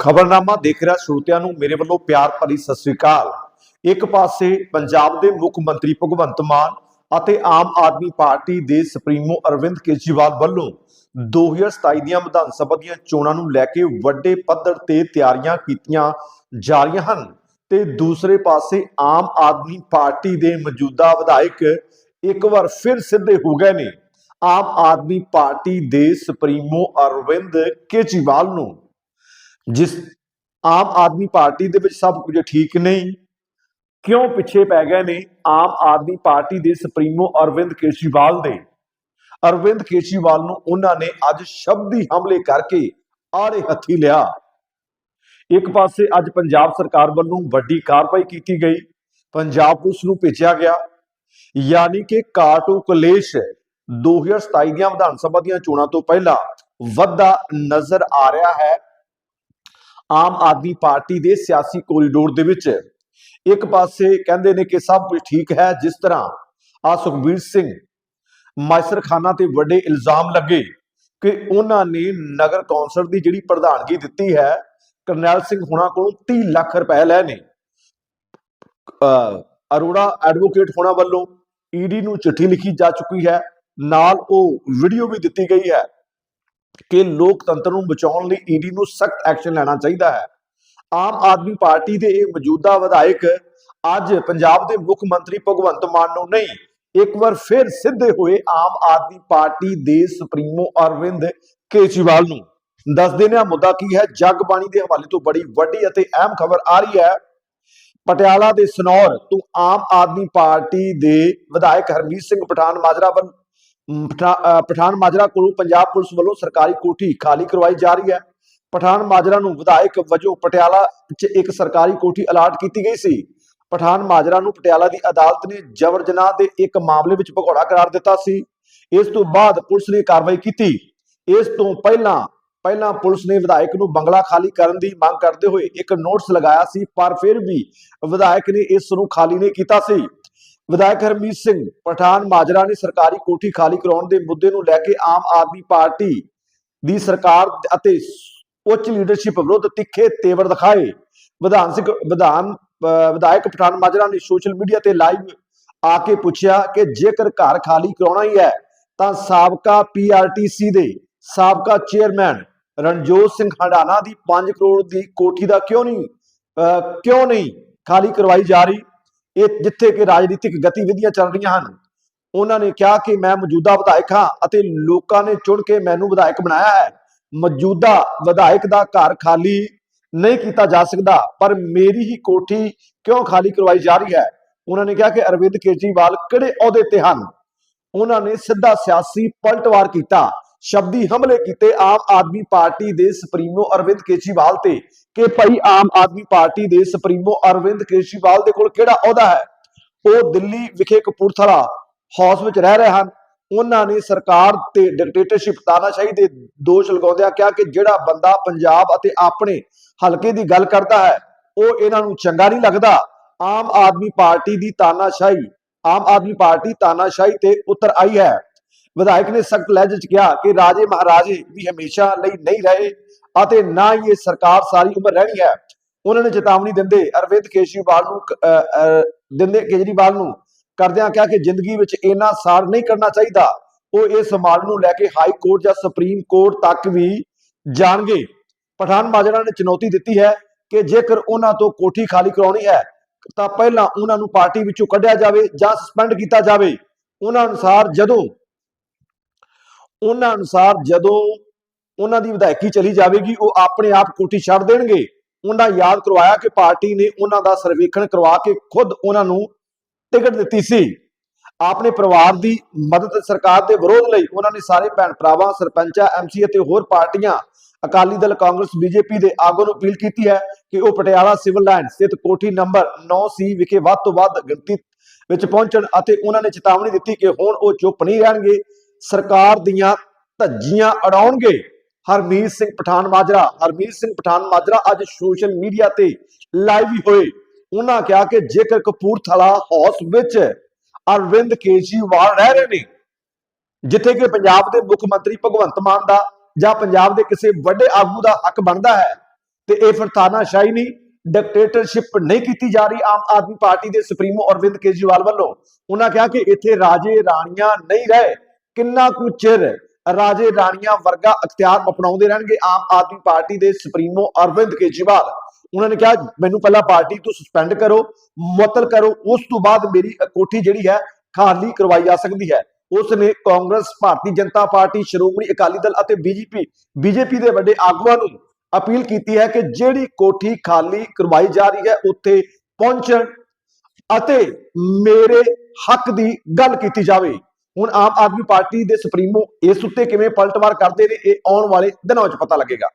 ਖਬਰਨਾਮਾ ਦੇਖ ਰਿਹਾ ਸਰੋਤਿਆਂ ਨੂੰ, ਮੇਰੇ ਵੱਲੋਂ ਪਿਆਰ ਭਰੀ ਸਤਿ ਸ੍ਰੀ ਅਕਾਲ। ਇੱਕ ਪਾਸੇ ਪੰਜਾਬ ਦੇ ਮੁੱਖ ਮੰਤਰੀ ਭਗਵੰਤ ਮਾਨ ਅਤੇ ਆਮ ਆਦਮੀ ਪਾਰਟੀ ਦੇ ਸੁਪਰੀਮੋ ਅਰਵਿੰਦ ਕੇਜਰੀਵਾਲ ਵੱਲੋਂ 2027 ਦੀਆਂ ਵਿਧਾਨ ਸਭਾ ਦੀਆਂ ਚੋਣਾਂ ਨੂੰ ਲੈ ਕੇ ਵੱਡੇ ਪੱਧਰ ਤੇ ਤਿਆਰੀਆਂ ਕੀਤੀਆਂ ਜਾ ਰਹੀਆਂ ਹਨ ਤੇ ਦੂਸਰੇ ਪਾਸੇ ਆਮ ਆਦਮੀ ਪਾਰਟੀ ਦੇ ਮੌਜੂਦਾ ਵਿਧਾਇਕ ਇੱਕ ਵਾਰ ਫਿਰ ਸਿੱਧੇ ਹੋ ਗਏ ਨੇ। ਆਮ ਆਦਮੀ ਪਾਰਟੀ ਦੇ ਸੁਪਰੀਮੋ ਅਰਵਿੰਦ ਕੇਜਰੀਵਾਲ ਨੂੰ ਜਿਸ ਆਮ ਆਦਮੀ ਪਾਰਟੀ ਦੇ ਵਿੱਚ ਸਭ ਕੁਝ ਠੀਕ ਨਹੀਂ, ਕਿਉਂ ਪਿੱਛੇ ਪੈ ਗਏ ਨੇ ਆਮ ਆਦਮੀ ਪਾਰਟੀ ਦੇ ਸੁਪਰੀਮੋ ਅਰਵਿੰਦ ਕੇਜਰੀਵਾਲ ਦੇ? ਅਰਵਿੰਦ ਕੇਜਰੀਵਾਲ ਨੂੰ ਉਹਨਾਂ ਨੇ ਅੱਜ ਸ਼ਬਦੀ ਹਮਲੇ ਕਰਕੇ ਆੜੇ ਹੱਥੀ ਲਿਆ। ਇੱਕ ਪਾਸੇ ਅੱਜ ਪੰਜਾਬ ਸਰਕਾਰ ਵੱਲੋਂ ਵੱਡੀ ਕਾਰਵਾਈ ਕੀਤੀ ਗਈ, ਪੰਜਾਬ ਪੁਲਿਸ ਨੂੰ ਭੇਜਿਆ ਗਿਆ, ਯਾਨੀ ਕਿ ਕਾਟੋ ਕਲੇਸ਼ 2027 ਦੀਆਂ ਵਿਧਾਨ ਸਭਾ ਦੀਆਂ ਚੋਣਾਂ ਤੋਂ ਪਹਿਲਾਂ ਵੱਧਦਾ ਨਜ਼ਰ ਆ ਰਿਹਾ ਹੈ। ਆਮ ਆਦਮੀ ਪਾਰਟੀ ਦੇ ਸਿਆਸੀ ਕੋਰੀਡੋਰ ਦੇ ਵਿੱਚ। ਇੱਕ ਪਾਸੇ ਕਹਿੰਦੇ ਨੇ ਕਿ ਸਭ ਕੁਝ ਠੀਕ ਹੈ, ਜਿਸ ਤਰ੍ਹਾਂ ਆ ਸੁਖਬੀਰ ਸਿੰਘ ਮਾਇਸਰ ਖਾਨਾ ਤੇ ਵੱਡੇ ਇਲਜ਼ਾਮ ਲੱਗੇ ਕਿ ਉਹਨਾਂ ਨੇ ਨਗਰ ਕੌਂਸਲ ਦੀ ਜਿਹੜੀ ਪ੍ਰਧਾਨਗੀ ਦਿੱਤੀ ਹੈ, ਕਰਨੈਲ ਸਿੰਘ ਹੁਣਾਂ ਕੋਲੋਂ 30 ਲੱਖ ਰੁਪਏ ਲਏ ਨੇ। ਅਹ ਅਰੋੜਾ ਐਡਵੋਕੇਟ ਹੋਣਾ ਵੱਲੋਂ ਈਡੀ ਨੂੰ ਚਿੱਠੀ ਲਿਖੀ ਜਾ ਚੁੱਕੀ ਹੈ। ਨਾਲ ਉਹ ਵੀਡੀਓ ਵੀ ਦਿੱਤੀ ਗਈ ਹੈ। ਕਿ ਲੋਕਤੰਤਰ ਨੂੰ ਬਚਾਉਣ ਲਈ ਈਡੀ ਨੂੰ ਸਖਤ ਐਕਸ਼ਨ ਲੈਣਾ ਚਾਹੀਦਾ ਹੈ। ਆਮ ਆਦਮੀ ਪਾਰਟੀ ਦੇ ਇਹ ਮੌਜੂਦਾ ਵਿਧਾਇਕ ਅੱਜ ਪੰਜਾਬ ਦੇ ਮੁੱਖ ਮੰਤਰੀ ਭਗਵੰਤ ਮਾਨ ਨੂੰ ਨਹੀਂ, ਇੱਕ ਵਾਰ ਫਿਰ ਸਿੱਧੇ ਹੋਏ ਆਮ ਆਦਮੀ ਪਾਰਟੀ ਦੇ ਸੁਪਰੀਮੋ ਅਰਵਿੰਦ ਕੇਜਰੀਵਾਲ ਨੂੰ। ਦੱਸ ਦਿੰਦੇ ਆ ਮੁੱਦਾ ਕੀ ਹੈ। ਜਗਬਾਣੀ ਦੇ ਹਵਾਲੇ ਤੋਂ ਬੜੀ ਵੱਡੀ ਅਤੇ ਅਹਿਮ ਖਬਰ ਆ ਰਹੀ ਹੈ। ਪਟਿਆਲਾ ਦੇ ਸਨੌਰ ਤੋਂ ਆਮ ਆਦਮੀ ਪਾਰਟੀ ਦੇ ਵਿਧਾਇਕ ਹਰਮੀਤ ਸਿੰਘ ਪਠਾਨ ਮਾਜਰਾ ਵੱਲ ਪਠਾਨ ਮਾਜਰਾ ਕੋਲੋਂ ਪੰਜਾਬ ਪੁਲਿਸ ਵੱਲੋਂ ਸਰਕਾਰੀ ਕੋਠੀ ਖਾਲੀ ਕਰਵਾਈ ਜਾ ਰਹੀ ਹੈ। ਪਠਾਨ ਮਾਜਰਾ ਨੂੰ ਵਿਧਾਇਕ ਵਜੋਂ ਪਟਿਆਲਾ 'ਚ ਇੱਕ ਸਰਕਾਰੀ ਕੋਠੀ ਅਲਾਟ ਕੀਤੀ ਗਈ ਸੀ। ਪਠਾਨ ਮਾਜਰਾ ਨੂੰ ਪਟਿਆਲਾ ਦੀ ਅਦਾਲਤ ਨੇ ਜਬਰ ਜਨਾਹ ਦੇ ਇੱਕ ਮਾਮਲੇ ਵਿੱਚ ਭਗੌੜਾ ਕਰਾਰ ਦਿੱਤਾ ਸੀ। ਇਸ ਤੋਂ ਬਾਅਦ ਪੁਲਿਸ ਨੇ ਕਾਰਵਾਈ ਕੀਤੀ। ਇਸ ਤੋਂ ਪਹਿਲਾਂ ਪਹਿਲਾਂ ਪੁਲਿਸ ਨੇ ਵਿਧਾਇਕ ਨੂੰ ਬੰਗਲਾ ਖਾਲੀ ਕਰਨ ਦੀ ਮੰਗ ਕਰਦੇ ਹੋਏ ਇੱਕ ਨੋਟਿਸ ਲਗਾਇਆ ਸੀ, ਪਰ ਫਿਰ ਵੀ ਵਿਧਾਇਕ ਨੇ ਇਸ ਨੂੰ ਖਾਲੀ ਨਹੀਂ ਕੀਤਾ ਸੀ। ਵਿਧਾਇਕ ਹਰਮੀਤ ਸਿੰਘ ਪਠਾਨ ਮਾਜਰਾ ਨੇ ਸਰਕਾਰੀ ਕੋਠੀ ਖਾਲੀ ਕਰਾਉਣ ਦੇ ਮੁੱਦੇ ਨੂੰ ਲੈ ਕੇ ਆਮ ਆਦਮੀ ਪਾਰਟੀ ਦੀ ਸਰਕਾਰ ਅਤੇ ਉੱਚ ਲੀਡਰਸ਼ਿਪ ਵਿਰੁੱਧ ਤਿੱਖੇ ਤੇਵਰ ਦਿਖਾਏ। ਵਿਧਾਨ ਸਿੰਘ ਵਿਧਾਨ ਵਿਧਾਇਕ ਪਠਾਨ ਮਾਜਰਾ ਨੇ ਸੋਸ਼ਲ ਮੀਡੀਆ ਤੇ ਲਾਈਵ ਆ ਕੇ ਪੁੱਛਿਆ ਕਿ ਜੇਕਰ ਘਰ ਖਾਲੀ ਕਰਾਉਣਾ ਹੀ ਹੈ, ਤਾਂ ਸਾਬਕਾ ਪੀਆਰਟੀਸੀ ਦੇ ਸਾਬਕਾ ਚੇਅਰਮੈਨ ਰਣਜੋਤ ਸਿੰਘ ਹੰਡਾਨਾ ਦੀ 5 ਕਰੋੜ ਦੀ ਕੋਠੀ ਦਾ ਕਿਉਂ ਨਹੀਂ ਕਿਉਂ ਨਹੀਂ ਖਾਲੀ ਕਰਵਾਈ ਜਾ ਰਹੀ? ਇਹ ਜਿੱਥੇ ਕਿ ਰਾਜਨੀਤਿਕ ਗਤੀਵਿਧੀਆਂ ਚੱਲ ਰਹੀਆਂ ਹਨ, ਉਹਨਾਂ ਨੇ ਕਿਹਾ ਕਿ ਮੈਂ ਮੌਜੂਦਾ ਵਿਧਾਇਕ ਹਾਂ ਅਤੇ ਲੋਕਾਂ ਨੇ ਚੁਣ ਕੇ ਮੈਨੂੰ ਵਿਧਾਇਕ ਬਣਾਇਆ ਹੈ। ਮੌਜੂਦਾ ਵਿਧਾਇਕ ਦਾ ਘਰ ਖਾਲੀ ਨਹੀਂ ਕੀਤਾ ਜਾ ਸਕਦਾ, ਪਰ ਮੇਰੀ ਹੀ ਕੋਠੀ ਕਿਉਂ ਖਾਲੀ ਕਰਵਾਈ ਜਾ ਰਹੀ ਹੈ? ਉਹਨਾਂ ਨੇ ਕਿਹਾ ਕਿ ਅਰਵਿੰਦ ਕੇਜਰੀਵਾਲ ਕਿਹੜੇ ਅਹੁਦੇ ਤੇ ਹਨ? ਉਹਨਾਂ ਨੇ ਸਿੱਧਾ ਸਿਆਸੀ ਪਲਟਵਾਰ ਕੀਤਾ। ਸ਼ਬਦੀ ਹਮਲੇ ਕੀਤੇ ਆਮ ਆਦਮੀ ਪਾਰਟੀ ਦੇ ਸੁਪਰੀਮੋ ਅਰਵਿੰਦ ਕੇਜਰੀਵਾਲ ਤੇ। ਕਿ ਭਾਈ ਆਮ ਆਦਮੀ ਪਾਰਟੀ ਦੇ ਸੁਪਰੀਮੋ ਅਰਵਿੰਦ ਕੇਜਰੀਵਾਲ ਦੇ ਕੋਲ ਕਿਹੜਾ ਅਹੁਦਾ ਹੈ? ਉਹ ਦਿੱਲੀ ਵਿਖੇ ਕਪੂਰਥਲਾ ਹਾਊਸ ਵਿੱਚ ਰਹਿ ਰਹੇ ਹਨ। ਉਹਨਾਂ ਨੇ ਸਰਕਾਰ ਤੇ ਡਿਕਟੇਟਰਸ਼ਿਪ ਤਾਨਾਸ਼ਾਹੀ ਦੇ ਦੋਸ਼ ਲਗਾਉਂਦਿਆਂ ਕਿਹਾ ਕਿ ਜਿਹੜਾ ਬੰਦਾ ਪੰਜਾਬ ਅਤੇ ਆਪਣੇ ਹਲਕੇ ਦੀ ਗੱਲ ਕਰਦਾ ਹੈ, ਉਹ ਇਹਨਾਂ ਨੂੰ ਚੰਗਾ ਨਹੀਂ ਲੱਗਦਾ। ਆਮ ਆਦਮੀ ਪਾਰਟੀ ਦੀ ਤਾਨਾਸ਼ਾਹੀ, ਆਮ ਆਦਮੀ ਪਾਰਟੀ ਤਾਨਾਸ਼ਾਹੀ ਤੇ ਉਤਰ ਆਈ ਹੈ। ਵਿਧਾਇਕ ਨੇ ਸਖਤ ਲਹਿਜੇ 'ਚ ਕਿਹਾ ਕਿ ਰਾਜੇ ਮਹਾਰਾਜੇ ਵੀ ਹਮੇਸ਼ਾ ਲਈ ਨਹੀਂ ਰਹੇ ਅਤੇ ਨਾ ਹੀ ਇਹ ਸਰਕਾਰ ਸਾਰੀ ਉਮਰ ਰਹਿਣੀ ਹੈ। ਉਹਨਾਂ ਨੇ ਚੇਤਾਵਨੀ ਦਿੰਦੇ ਅਰਵਿੰਦ ਕੇਜਰੀਵਾਲ ਨੂੰ ਦਿੰਦੇ ਕੇਜਰੀਵਾਲ ਨੂੰ ਕਰਦਿਆਂ ਕਿਹਾ ਕਿ ਜ਼ਿੰਦਗੀ ਵਿੱਚ ਇੰਨਾ ਸਾਰ ਨਹੀਂ ਕਰਨਾ ਚਾਹੀਦਾ। ਉਹ ਇਸ ਮਾਮਲੇ ਨੂੰ ਲੈ ਕੇ ਹਾਈ ਕੋਰਟ ਜਾਂ ਸੁਪਰੀਮ ਕੋਰਟ ਤੱਕ ਵੀ ਜਾਣਗੇ। ਪਠਾਨ ਮਾਜਰਾ ਨੇ ਚੁਣੌਤੀ ਦਿੱਤੀ ਹੈ ਕਿ ਜੇਕਰ ਉਹਨਾਂ ਤੋਂ ਕੋਠੀ ਖਾਲੀ ਕਰਾਉਣੀ ਹੈ, ਤਾਂ ਪਹਿਲਾਂ ਉਹਨਾਂ ਨੂੰ ਪਾਰਟੀ ਵਿੱਚੋਂ ਕੱਢਿਆ ਜਾਵੇ ਜਾਂ ਸਸਪੈਂਡ ਕੀਤਾ ਜਾਵੇ। ਉਹਨਾਂ ਅਨੁਸਾਰ ਜਦੋਂ ਉਹਨਾਂ ਅਨੁਸਾਰ ਜਦੋਂ ਉਹਨਾਂ ਦੀ ਵਿਧਾਇਕੀ ਚਲੀ ਜਾਵੇਗੀ, ਉਹ ਆਪਣੇ ਆਪ ਕੋਠੀ ਛੱਡ ਦੇਣਗੇ। ਉਹਨਾਂ ਯਾਦ ਕਰਵਾਇਆ ਕਿ ਪਾਰਟੀ ਨੇ ਉਹਨਾਂ ਦਾ ਸਰਵੇਖਣ ਕਰਵਾ ਕੇ ਖੁਦ ਉਹਨਾਂ ਨੂੰ ਟਿਕਟ ਦਿੱਤੀ ਸੀ। ਆਪਣੇ ਪਰਿਵਾਰ ਦੀ ਮਦਦ ਸਰਕਾਰ ਦੇ ਵਿਰੋਧ ਲਈ ਉਹਨਾਂ ਨੇ ਸਾਰੇ ਭੈਣ ਭਰਾਵਾਂ, ਸਰਪੰਚਾਂ ਐਮਸੀ ਅਤੇ ਹੋਰ ਪਾਰਟੀਆਂ, ਅਕਾਲੀ ਦਲ, ਕਾਂਗਰਸ ਬੀਜੇਪੀ ਦੇ ਆਗੂ ਨੂੰ ਅਪੀਲ ਕੀਤੀ ਹੈ ਕਿ ਉਹ ਪਟਿਆਲਾ ਸਿਵਲ ਲਾਈਨ ਸਥਿਤ ਕੋਠੀ ਨੰਬਰ 9C ਵਿਖੇ ਵੱਧ ਤੋਂ ਵੱਧ ਗਿਣਤੀ ਵਿੱਚ ਪਹੁੰਚਣ ਅਤੇ ਉਹਨਾਂ ਨੇ ਚੇਤਾਵਨੀ ਦਿੱਤੀ ਕਿ ਹੁਣ ਉਹ ਚੁੱਪ ਨਹੀਂ ਰਹਿਣਗੇ। ਸਰਕਾਰ ਦੀਆਂ ਧੱਜੀਆਂ ਅੜਾਉਣਗੇ। ਹਰਮੀਤ ਸਿੰਘ ਪਠਾਨ ਮਾਜਰਾ, ਹਰਮੀਤ ਸਿੰਘ ਪਠਾਨ ਮਾਜਰਾ ਅੱਜ ਸੋਸ਼ਲ ਮੀਡੀਆ ਤੇ ਲਾਈਵ ਹੀ ਹੋਏ। ਉਹਨਾਂ ਕਿਹਾ ਕਿ ਜੇਕਰ ਕਪੂਰਥਲਾ ਹਾਊਸ ਵਿੱਚ ਅਰਵਿੰਦ ਕੇਜਰੀਵਾਲ ਰਹਿ ਰਹੇ ਨੇ, ਜਿੱਥੇ ਕਿ ਪੰਜਾਬ ਦੇ ਮੁੱਖ ਮੰਤਰੀ ਭਗਵੰਤ ਮਾਨ ਦਾ ਜਾਂ ਪੰਜਾਬ ਦੇ ਕਿਸੇ ਵੱਡੇ ਆਗੂ ਦਾ ਹੱਕ ਬਣਦਾ ਹੈ, ਤੇ ਇਹ ਫਿਰ ਤਾਨਾਸ਼ਾਹੀ ਨਹੀਂ, ਡਿਕਟੇਟਰਸ਼ਿਪ ਨਹੀਂ ਕੀਤੀ ਜਾ ਰਹੀ ਆਮ ਆਦਮੀ ਪਾਰਟੀ ਦੇ ਸੁਪਰੀਮੋ ਅਰਵਿੰਦ ਕੇਜਰੀਵਾਲ ਵੱਲੋਂ। ਉਹਨਾਂ ਕਿਹਾ ਕਿ ਇੱਥੇ ਰਾਜੇ ਰਾਣੀਆਂ ਨਹੀਂ ਰਹੇ। ਕਿੰਨਾ ਕੁ ਚਿਰ ਰਾਜੇ ਰਾਣੀਆਂ ਵਰਗਾ ਅਖਤਿਆਰ ਅਪਣਾਉਂਦੇ ਰਹਿਣਗੇ? ਆਮ ਆਦਮੀ ਪਾਰਟੀ ਦੇ ਸੁਪਰੀਮੋ ਅਰਵਿੰਦ ਕੇਜਰੀਵਾਲ। ਉਹਨਾਂ ਨੇ ਕਿਹਾ, ਮੈਨੂੰ ਪਹਿਲਾਂ ਪਾਰਟੀ ਤੋਂ ਸਸਪੈਂਡ ਕਰੋ, ਮੁਅੱਤਲ ਕਰੋ, ਉਸ ਤੋਂ ਬਾਅਦ ਮੇਰੀ ਕੋਠੀ ਜਿਹੜੀ ਹੈ, ਖਾਲੀ ਕਰਵਾਈ ਜਾ ਸਕਦੀ ਹੈ। ਉਸ ਨੇ ਕਾਂਗਰਸ, ਭਾਰਤੀ ਜਨਤਾ ਪਾਰਟੀ, ਸ਼੍ਰੋਮਣੀ ਅਕਾਲੀ ਦਲ ਅਤੇ ਬੀਜੇਪੀ ਬੀਜੇਪੀ ਦੇ ਵੱਡੇ ਆਗੂਆਂ ਨੂੰ ਅਪੀਲ ਕੀਤੀ ਹੈ ਕਿ ਜਿਹੜੀ ਕੋਠੀ ਖਾਲੀ ਕਰਵਾਈ ਜਾ ਰਹੀ ਹੈ, ਉੱਥੇ ਪਹੁੰਚਣ ਅਤੇ ਮੇਰੇ ਹੱਕ ਦੀ ਗੱਲ ਕੀਤੀ ਜਾਵੇ। ਹੁਣ ਆਮ ਆਦਮੀ ਪਾਰਟੀ ਦੇ ਸੁਪਰੀਮੋ ਇਸ ਉੱਤੇ ਕਿਵੇਂ ਪਲਟਵਾਰ ਕਰਦੇ ਨੇ, ਇਹ ਆਉਣ ਵਾਲੇ ਦਿਨਾਂ ਵਿੱਚ ਪਤਾ ਲੱਗੇਗਾ।